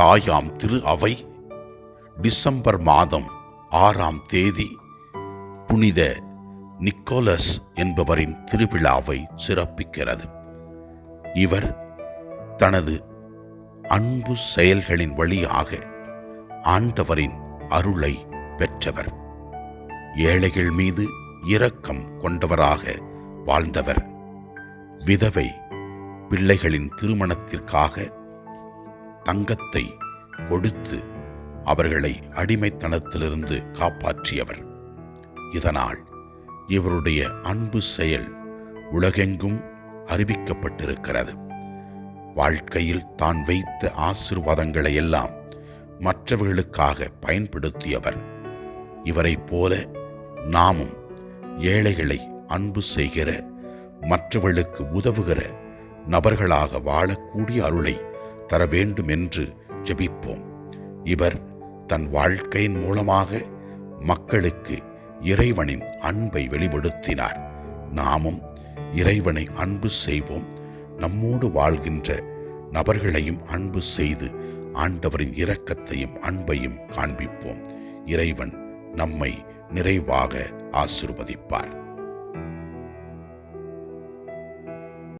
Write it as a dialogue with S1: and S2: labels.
S1: தாயாம் திரு அவை. டிசம்பர் மாதம் ஆறாம் தேதி புனித நிக்கோலஸ் என்பவரின் திருவிழாவை சிறப்பிக்கிறது. இவர் தனது அன்பு செயல்களின் வழியாக ஆண்டவரின் அருளை பெற்றவர். ஏழைகள் மீது இரக்கம் கொண்டவராக வாழ்ந்தவர். விதவை பிள்ளைகளின் திருமணத்திற்காக தங்கத்தை கொடுத்து அவர்களை அடிமைத்தனத்திலிருந்து காப்பாற்றியவர். இதனால் இவருடைய அன்பு செயல் உலகெங்கும் அறிவிக்கப்பட்டிருக்கிறது. வாழ்க்கையில் தான் வைத்த ஆசிர்வாதங்களை எல்லாம் மற்றவர்களுக்காக பயன்படுத்தியவர். இவரைப் போல நாமும் ஏழைகளை அன்பு செய்கிற மற்றவர்களுக்கு உதவுகிற நபர்களாக வாழக்கூடிய அருளை தர வேண்டும் என்று ஜெபிப்போம். இவர் தன் வாழ்க்கையின் மூலமாக மக்களுக்கு இறைவனின் அன்பை வெளிப்படுத்தினார். நாமும் இறைவனை அன்பு செய்வோம். நம்மோடு வாழ்கின்ற நபர்களையும் அன்பு செய்து ஆண்டவரின் இரக்கத்தையும் அன்பையும் காண்பிப்போம். இறைவன் நம்மை நிறைவாக ஆசிர்வதிப்பார்.